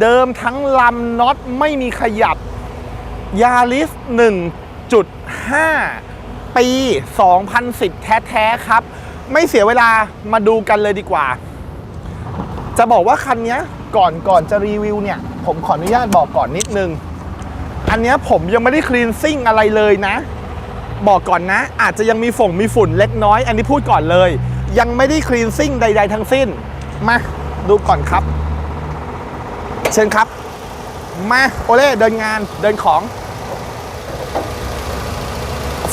เดิมทั้งลำน็อตไม่มีขยับยาริส1.5 ปี 2010 แท้ๆครับ ไม่เสียเวลามาดูกันเลยดีกว่า จะบอกว่าคันนี้ก่อนก่อนจะรีวิวเนี่ย ผมขออนุญาตบอกก่อนนิดนึง อันนี้ผมยังไม่ได้คลีนซิ่งอะไรเลยนะ บอกก่อนนะ อาจจะยังมีฝงมีฝุ่นเล็กน้อย อันนี้พูดก่อนเลย ยังไม่ได้คลีนซิ่งใด ๆ ทั้งสิ้น มาดูก่อนครับ เชิญครับ มาโอเล่เดินงานเดินของ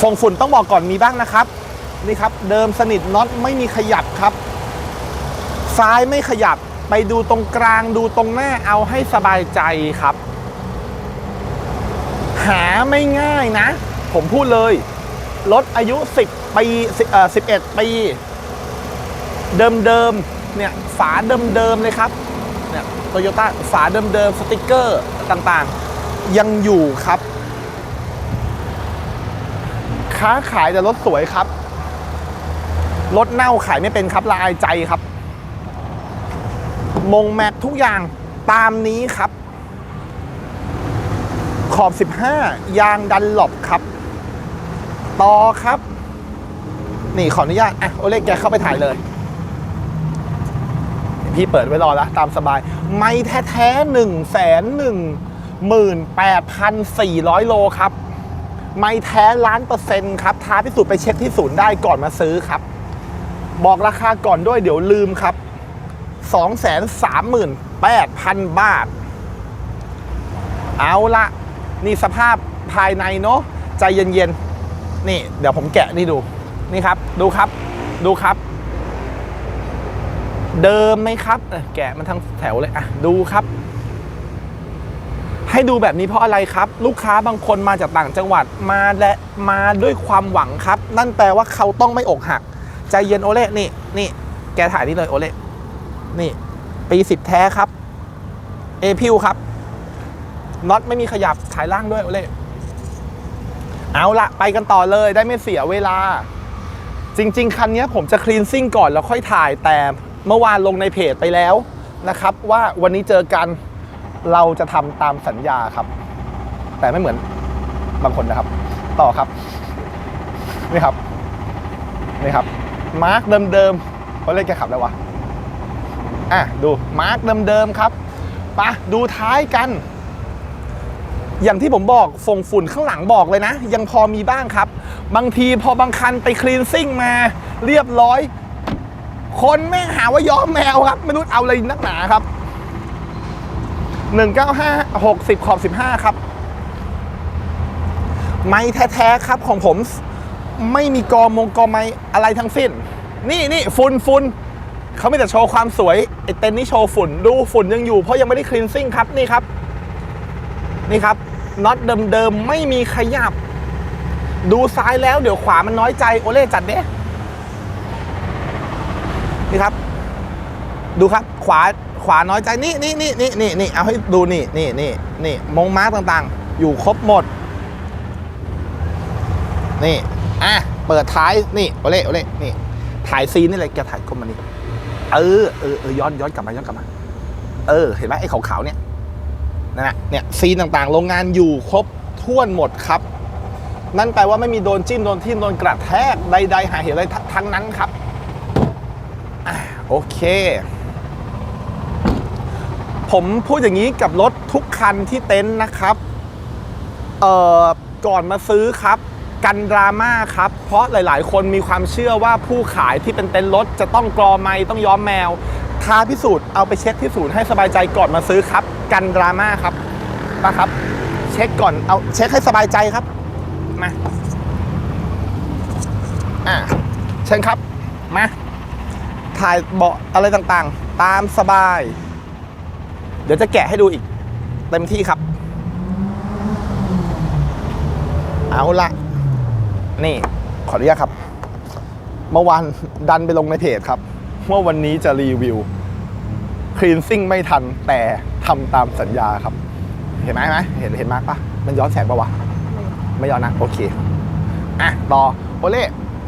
ฟงฝุ่นต้องบอกก่อนมีบ้างนะครับ นี่ครับ เดิมสนิทน็อตไม่มีขยับครับ ซ้ายไม่ขยับไปดูตรงกลางดูตรงหน้าเอาให้สบายใจครับ หาไม่ง่ายนะ ผมพูดเลยรถอายุ 10 ปี10เอ่อ11 ปี เดิมๆเนี่ยฝาเดิมๆเลยครับ โตโยต้าฝาเดิมๆสติกเกอร์ต่างๆ ยังอยู่ครับ ค้าขายแต่รถสวยครับ รถเน่าขายไม่เป็นครับละอายใจครับ มงแม็กทุกอย่างตามนี้ครับ ขอบ 15 ยางดันหลบครับต่อครับ นี่ขออนุญาตอะโอเล็กแกเข้าไปถ่ายเลย พี่เปิดไว้รอแล้วตามสบาย ไม่แท้ๆหนึ่งแสนหนึ่งหมื่นแปดพันสี่ร้อยโลครับ ไม่แท้ล้านเปอร์เซ็นต์ครับ ท้าพิสูจน์ไปเช็คที่ศูนย์ได้ก่อนมาซื้อครับ บอกราคาก่อนด้วยเดี๋ยวลืมครับ238,000บาท เอาละนี่สภาพภายในเนาะใจเย็นๆ นี่ เดี๋ยวผมแกะนี่ดู นี่ครับ ดูครับ ดูครับ เดิมไหมครับ แกะมันทั้งแถวเลยอะดูครับ ให้ดูแบบนี้เพราะอะไรครับ ลูกค้าบางคนมาจากต่างจังหวัดมาและมาด้วยความหวังครับ นั่นแปลว่าเขาต้องไม่อกหัก ใจเย็นโอเล่นี่นี่แกถ่ายนี่เลยโอเล่นี่ ปีสิบแท้ครับเอพิวครับน็อตไม่มีขยับถ่ายล่างด้วยโอเล่เอาละไปกันต่อเลยได้ไม่เสียเวลา จริง ๆ คันนี้ผมจะคลีนซิ่งก่อนแล้วค่อยถ่ายแต่ เมื่อวานลงในเพจไปแล้วนะครับ ว่าวันนี้เจอกันเราจะทำตามสัญญาครับ แต่ไม่เหมือนบางคนนะครับ ต่อครับนี่ครับนี่ครับ มาร์กเดิมๆเขาเรียกแกขับแล้ววะอะดูมาร์กเดิมๆครับปะดูท้ายกัน อย่างที่ผมบอกฝงฝุ่นข้างหลังบอกเลยนะ ยังพอมีบ้างครับ บางทีพอบางคันไปคลีนซิ่งมา เรียบร้อย คนแม่งหาว่าย้อมแมวครับไม่รู้เอาอะไรนักหนาครับ 195 60 ขอบ 15 ครับ ไม่แท้ๆครับของผมไม่มีกอมงกอไม้อะไรทั้งสิ้น นี่นี่ฝุ่นฝุ่นเขาไม่แต่โชว์ความสวยไอเต็นนี่โชว์ฝุ่นดูฝุ่นยังอยู่เพราะยังไม่ได้คลีนซิ่งครับนี่ครับ นี่ครับน็อตเดิมๆไม่มีขยับ ดูซ้ายแล้วเดี๋ยวขวามันน้อยใจโอเล่จัดเด้ นี่ครับ ดูครับ ขวาขวาน้อยใจนี่นี่นี่นี่นี่นี่เอาให้ดูนี่นี่นี่นี่มงมาร์กต่างๆ อยู่ครบหมด นี่อะเปิดท้ายนี่โอเล่โอเล่นี่ถ่ายซีนนี่เลยแกถ่ายกลมมานี่เออเออเออย้อนย้อนกลับมาย้อนกลับมา เออ เห็นไหมไอ้ขาวๆเนี่ยนั่นน่ะเนี่ยซีนต่างๆ โรงงานอยู่ครบถ้วนหมดครับ นั่นแปลว่าไม่มีโดนจิ้มโดนทิ่มโดนกระแทกใดๆหาเหตุอะไรทั้งนั้นครับ โอเค ผมพูดอย่างนี้กับรถทุกคันที่เต็นท์นะครับ เอ่อ ก่อนมาซื้อครับ กันดราม่าครับ เพราะหลาย ๆ คนมีความเชื่อว่าผู้ขายที่เป็นเต็นท์รถจะต้องกรอไม้ต้องย้อมแมวท้าพิสูจน์เอาไปเช็คที่ศูนย์ให้สบายใจก่อนมาซื้อครับ กันดราม่าครับนะครับ เช็คก่อนเอาเช็คให้สบายใจครับมาอะเชิญครับมา ถ่ายเบาะอะไรต่างๆ ตามสบาย เดี๋ยวจะแกะให้ดูอีกเต็มที่ครับ เอาละนี่ ขออนุญาตครับ เมื่อวานดันไปลงในเพจครับว่าวันนี้จะรีวิวคลีนซิ่งไม่ทันแต่ทำตามสัญญาครับ เห็นไหมไหมเห็นเห็นมากปะมันย้อนแสงปะวะ ไม่ย้อนนะ โอเค อะ ต่อ โอเล่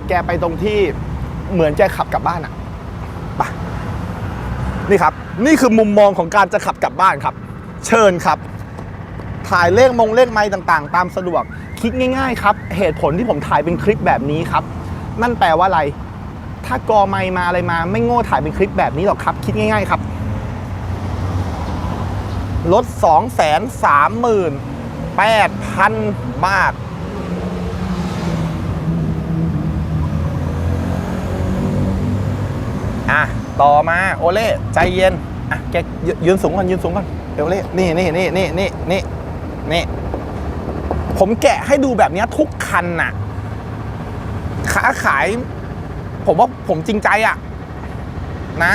แกไปตรงที่เหมือนจะขับกลับบ้านอะ นี่ครับ นี่คือมุมมองของการจะขับกลับบ้านครับ เชิญครับ ถ่ายเลขมงเลขไม้ต่างๆ ตามสะดวก คิดง่าย ๆ ครับ เหตุผลที่ผมถ่ายเป็นคลิปแบบนี้ครับ นั่นแปลว่าอะไร ถ้ากอไมค์มาอะไรมา ไม่โง่ถ่ายเป็นคลิปแบบนี้หรอกครับ คิดง่าย ๆ ครับ ลด2 3 8 0 0 0 บาทอะ ต่อมาโอเล่ใจเย็นอะแกยืนสูงก่อนยืนสูงก่อนโอเล่นี่นี่นี่นี่นี่นี่นี่ผมแกะให้ดูแบบนี้ทุกคันน่ะค้าขาย ผมว่าผมจริงใจอะนะ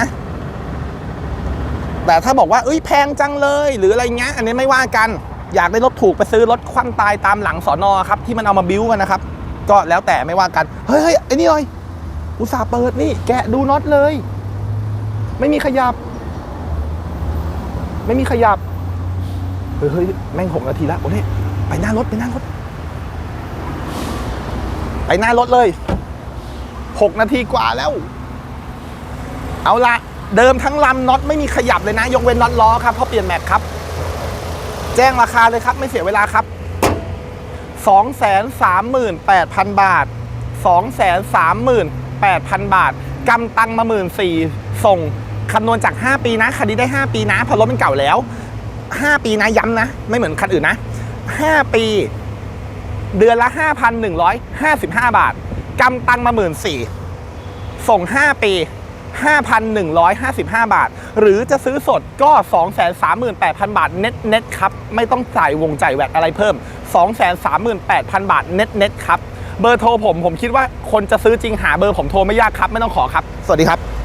แต่ถ้าบอกว่าเอ้ยแพงจังเลยหรืออะไรเงี้ยอันนี้ไม่ว่ากัน อยากได้รถถูกไปซื้อรถคว่ำตายตามหลังสอนอครับ ที่มันเอามาบิ้วกันนะครับ ก็แล้วแต่ไม่ว่ากัน เฮ้ยเฮ้ยไอ้นี่เลยอุตส่าห์เปิดนี่ แกะดูน็อตเลย ไม่มีขยับ ไม่มีขยับเฮ้ยเฮ้ยแม่งหกนาทีแล้วโอ้เนี่ยไปหน้ารถไปหน้ารถ ไปหน้ารถเลยหกนาทีกว่าแล้ว เอาละเดิมทั้งลำน็อตไม่มีขยับเลยนะ ยกเว้นน็อตล้อครับเพราะเปลี่ยนแม็กครับ แจ้งราคาเลยครับ ไม่เสียเวลาครับ238,000 บาท 238,000 บาท กำตังมา1 4ื่นส่ง คำนวณจาก 5 ปีนะคันนี้ได้ 5 ปีนะพราะรถมันเก่าแล้ว 5 ปีนะย้ำนะ ไม่เหมือนคันอื่นนะ 5 ปี เดือนละ 5,155 บาทกำตังมา1 4ื่นส่ง 5 ปี 5,155 บาท หรือจะซื้อสดก็ 238,000 บาทเน็ตเน็ตครับ ไม่ต้องจ่ายวงจ่ายแวดอะไรเพิ่ม 238,000 บาทเน็ตเน็ตครับ เบอร์โทรผมผมคิดว่าคนจะซื้อจริงหาเบอร์ผมโทรไม่ยากครับ ไม่ต้องขอครับ สวัสดีครับ